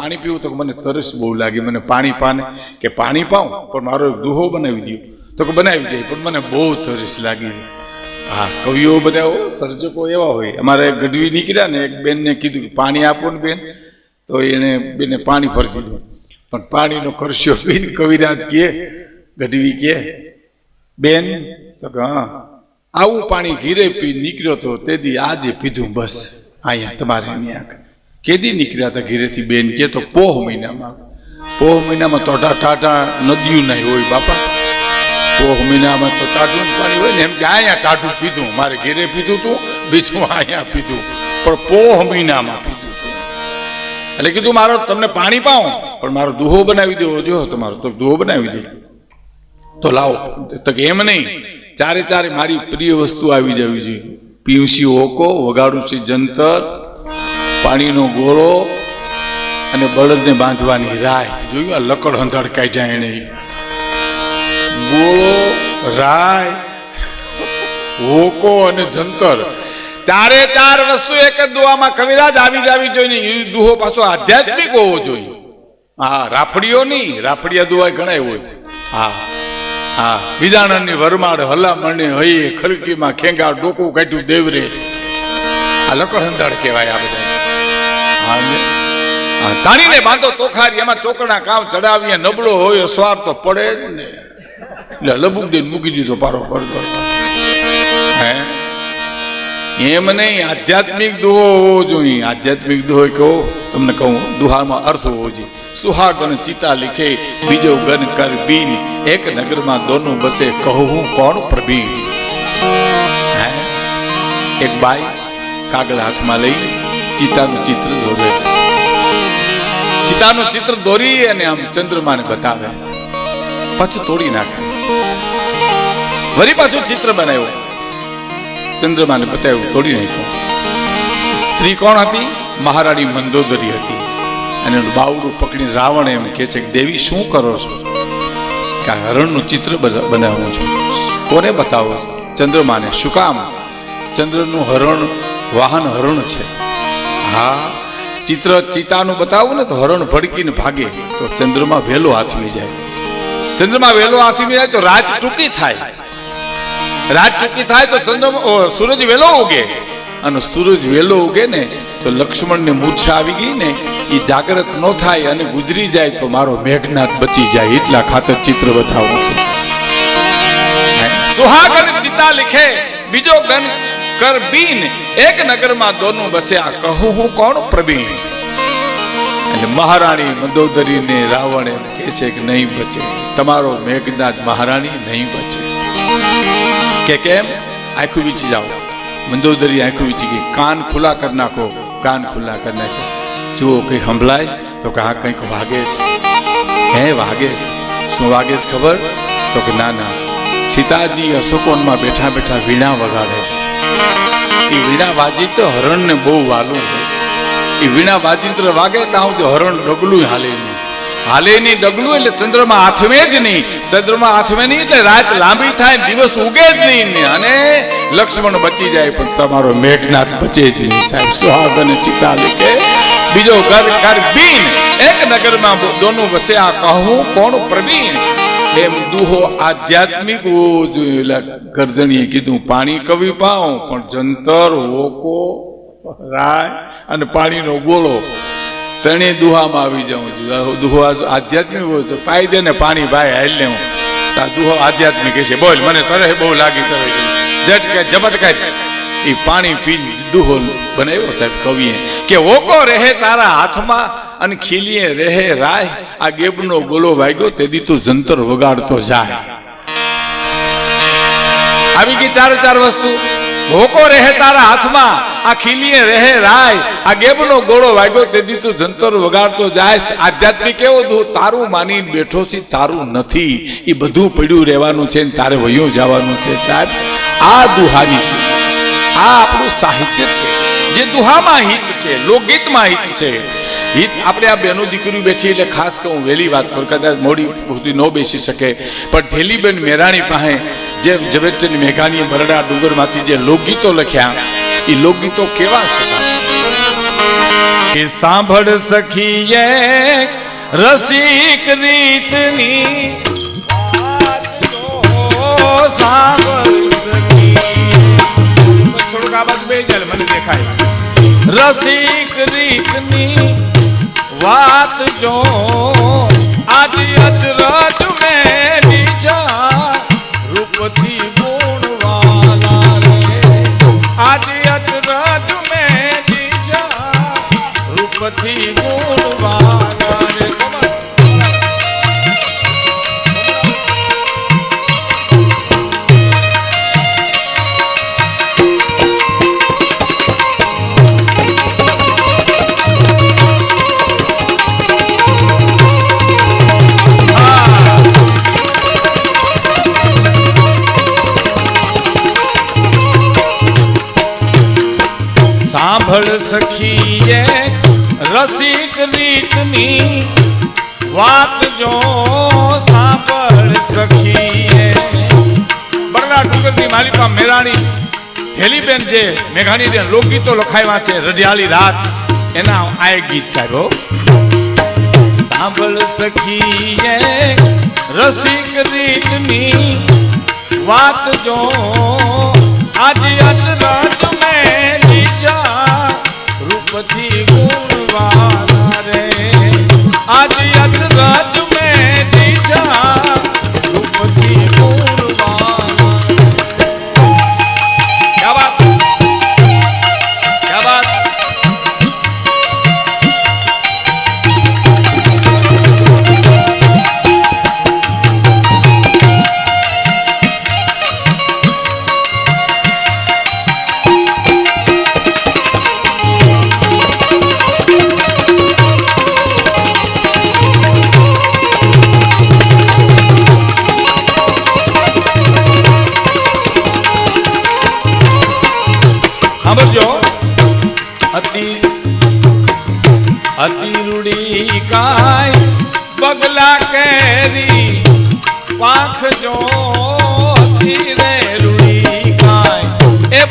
પાણી પીવું તો મને તરસ બહુ લાગી, મને પાણી પાને કે પાણી પાઉં, પણ મારો એક દુહો બનાવી દો તો કે બનાવી દે, પણ મને બહુ તરસ લાગી છે. હા, કવિઓ બધા સર્જકો એવા હોય. અમારે ગઢવી નીકળ્યા ને, એક બેનને કીધું કે પાણી આપો ને બેન, તો એને બેને પાણી ભરી દીધું. પણ પાણીનો ખર્ચો બેન કવિરાજ કહે, ગઢવી કહે, બેન, તો કે હા, આવું પાણી ઘીરે પી નીકળ્યો તો તેથી આજે પીધું બસ. અહીંયા તમારે ત્યાં કેદી નીકળ્યા હતા ઘેરેથી બેન? કે તો પોહ મહિનામાં. પોહ મહિનામાં તો ટાટા નદીયું નહીં હોય બાપા. પોહ મહિનામાં તો ટાટું પાણી હોય ને. એમ કે અહીંયા ટાટું પીધું. મારે ઘેરે પીધું તું, બીજું અહીંયા પીધું. પણ પોહ મહિનામાં પીધું તું. એટલે કીધું, મારો તમને પાણી પાઉં? પણ મારો દુહો બનાવી દેવો. જો તમારો તો દુહો બનાવી દે તો લાવો. તો એમ નહીં. ચારે ચારે મારી પ્રિય વસ્તુ આવી જવી જોઈએ. પીવસી ઓકો, વગાડું છે જંતર. પાણીનો ગોળો અને બળદને બાંધવાની રાય. જોયું આ લકડ હંધાડ કાઢ્યા એને ગોળો રાય હોકો અને જંતર. ચારે ચાર વસ્તુ એક જ દુઆમાં કવિરાજ આવી જાવી જોઈએ દુહો પાછો આધ્યાત્મિક હોવો જોઈએ. હા રાફડીઓ નહીં રાફડિયા દુઆ ઘણા હોય. હા હા. બીજાણની વરમાડ હલામણે હૈયે ખરકીમાં ખેંગા ડોકું કાઢ્યું દેવરે. આ લકડ હંધાડ કહેવાય આ બધા તાણીને બાંધો તોખારી, એમાં ચોકડા કામ ચડાવીએ, નબળો હોય, સ્વાર તો પડે જ ને. એટલે લબુક દઈને મૂકી દીધો પારો પડતો એમ નહીં, આધ્યાત્મિક દુહો હોવો જોઈએ. આધ્યાત્મિક દુહો કહો, તમને કહું દુહામાં અર્થ હોવો જોઈએ. સુહાગ અને ચિતા લીખે, બીજો ગન કર બીન. એક નગરમાં દોનું બસે, કહું કોણ પ્રવીણ હે? એક બાઈ કાગળ હાથમાં લઈ ચિતાનું ચિત્ર દોરે છે. ચિતાનું ચિત્ર દોરી અને આમ ચંદ્રમાને બતાવે છે. પાછું તોડી નાખે. વરી પાછું ચિત્ર બનાવ્યું. ચંદ્રમાને બતાવ્યું, તોડી નાખ્યું. સ્ત્રી કોણ હતી? મહારાણી મંદોદરી હતી. અને એનું બાવડું પકડીને રાવણ એમ કહે છે કે, દેવી, શું કરો છો? કે હરણનું ચિત્ર બના- બનાવું છું. કોને બતાવો ચંદ્રમાને. શું કામ? ચંદ્રનું હરણ, વાહન હરણ છે. હા, ચિત્ર ચિતાનું બતાવું ને તો હરણ ભડકીને ભાગે, તો ચંદ્રમાં વહેલો હાથમી જાય. ચંદ્રમાં વહેલો હાથમી જાય તો રાત ટૂંકી થાય. રાત ટૂંકી થાય તો ચંદ્ર સૂરજ વહેલો ઉગે. અને સૂરજ વહેલો ઉગે ને તો લક્ષ્મણને મૂર્છા આવી ગઈ ને એ જાગ્રત ન થાય અને ગુજરી જાય તો મારો મેઘનાથ બચી જાય. એટલા ખાતર ચિત્ર બતાવું છું. સુહાગર ચિતા લીખે, બીજો ગન કર બીન. એક નગરમાં દોનું બસ્યા કહું હું કોણ? પ્રવીણ. એટલે મહારાણી મંદોદરીને રાવણ એમ કહે છે કે નહીં બચે. તમારો મેઘનાથ મહારાણી નહીં બચે. કે કેમ? આંખું વીચી જાઓ. મંદોદરી આંખું વીચી ગઈ. કાન ખુલ્લા કરી નાખો. કાન ખુલ્લા કરી નાખો. જુઓ કંઈ સંભળાય? તો કે આ કંઈક વાગે છે. હે, વાગે છે. શું વાગે છે ખબર? તો કે ના ના. સીતાજી અશોકોનમાં બેઠા બેઠા વીણા વગાડે છે. એ વીણા વાજી તો હરણને બહુ વાલું હોય. એ વીણા વાજિંત્ર વાગે ત્યાં હરણ ડગલું હાલે નહીં. હાલે નહીં ડગલું એટલે ચંદ્રમાં હાથમે જ નહીં. ચંદ્રમાં હાથમે નહીં એટલે રાત લાંબી થાય દિવસ ઉગે જ નહીં અને લક્ષ્મણ બચી જાય પણ તમારો મેઘનાથ બચે જ નહીં. સાહેબ, સુહાગ અને ચિતા લીકે બીજો ઘર ઘર બીન. એક નગરમાં દોનું વસે આ કહું, કોણ પ્રવીણ? એમ દુહો આધ્યાત્મિક હોવો જોઈએ એટલે ગરદણીએ કીધું, પાણી કવિ પાઉં પણ જંતર હોકો રાય. અને પાણીનો ગોળો. ત્રણેય દુહામાં આવી જાઉં છું. દુહો આધ્યાત્મિક હોય તો પાઈ દે ને પાણી ભાઈ હાલ ને હું. આ દુહો આધ્યાત્મિક છે બોલ, મને તરે બહુ લાગી તરે ઝટકે ઝબટકાય એ પાણી પી દુહો બનાવ્યો સાહેબ કવિએ. કે ઓકો રહે તારા હાથમાં અને ખીલીએ રહે રાય. આ ગેબનો ગોલો વાગ્યો, તેથી તું જંતર વગાડતો જાય. આવી ગઈ ચાર ચાર વસ્તુ. ભોકો રહે તારા હાથમાં. આ ખીલીએ રહે રાય. આ ગેબનો ગોળો વાગ્યો, તેથી તું જંતર વગાડતો જાય. આધ્યાત્મિક કેવો તું તારું માની બેઠો છે, તારું નથી. એ બધું પડ્યું રહેવાનું છે ને તારે વયું જવાનું છે, સાહેબ. આ દુહાની આ આપણું સાહિત્ય છે. જે દુહામાં હિત છે, લોકગીતમાં હિત છે. આપણે આ બેનો દીકરીઓ બેઠી એટલે ખાસ કહું વહેલી વાત કરું, કદાચ મોડી સુધી ન બેસી શકે. પણ ઢેલીબેન મેરાણી પાસે જે ઝવેરચંદ મેઘાણીએ બરડા ડુંગરમાંથી જે લોકગીતો લખ્યા એ લોકગીતો કેવા એ સાંભળ સખીએ રસિક રીતની. થોડુંક આ બાજુ મને દેખાય. રસિક રીતની વાત જો. આજ અચરજ મેં વાત જો સાંભળ સખીએ બરલા ડુંગરની માલિકા મેરાણી, ઢેલીબેન જે મેઘાણી જે લોકગીતો લખાવ્યા છે રઢિયાળી રાત, એના આ એક ગીત સાહેબ. સાંભળ સખીએ રસિક રીતની વાત જો આજ અચરજ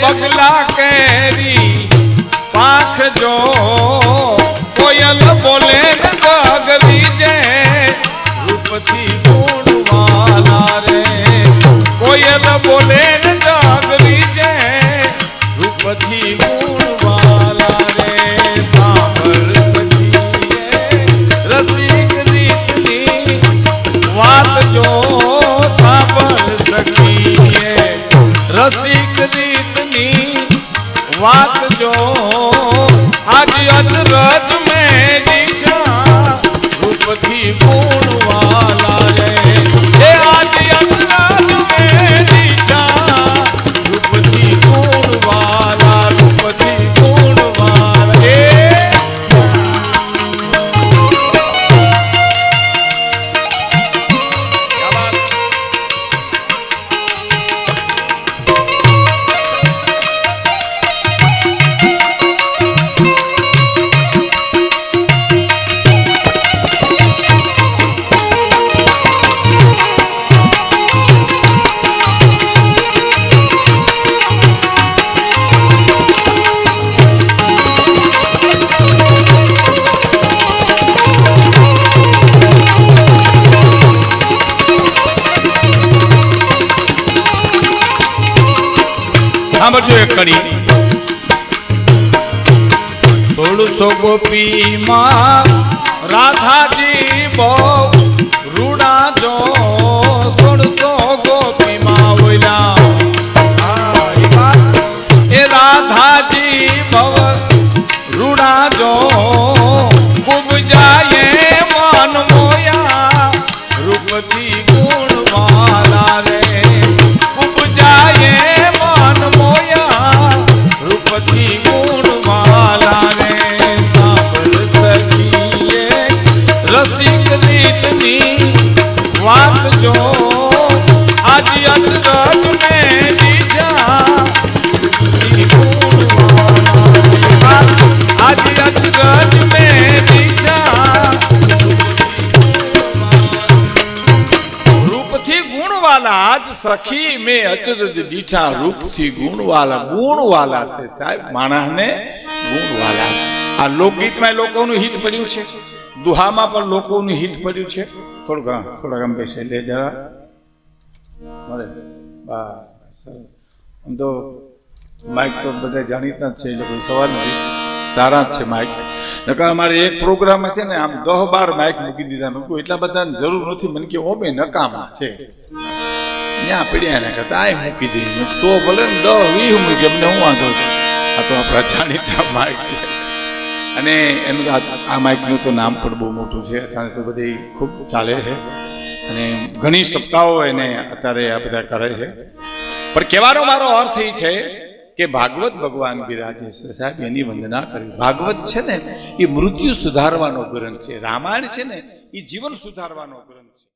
બગલા કડી. સોળસો ગોપીમાં રાધાજી બહુ સખી મે અચરજ દીઠા રૂપથી ગુણવાલા ગુણવાલા છે સાહેબ. માણસને ગુણવાલા છે. આ લોકગીતમાં લોકોનું હિત પડ્યું છે. દુહામાં પણ લોકોનું હિત પડ્યું છે. થોડું હા, થોડાક આમ બેસે લે જરા. મળે. આમ તો માઇક તો બધા જાણીતા જ છે એટલે કોઈ સવાલ નથી. સારા જ છે માઇક નકર અમારે એક પ્રોગ્રામ છે ને આમ દહ બાર માઇક મૂકી દીધા. મેં એટલા બધા જરૂર નથી. મને કે ઓમે નકામા છે. ત્યાં પડ્યા એના કરતા આ મૂકી દઈએ તો ભલે ને દહ, વીસ મૂકી એમને હું વાંધો છે? આ તો આપણા જાણીતા માઇક છે. અને એનું આ આ માઇકનું તો નામ પણ બહુ મોટું છે. અત્યારે તો બધી ખૂબ ચાલે છે. અને ઘણી સપ્તાહો એને અત્યારે આ બધા કરે છે. પણ કહેવાનો મારો અર્થ એ છે કે ભાગવત ભગવાન બિરાજે છે સાહેબ એની વંદના કરી. ભાગવત છે ને, એ મૃત્યુ સુધારવાનો ગ્રંથ છે. રામાયણ છે ને, એ જીવન સુધારવાનો ગ્રંથ છે.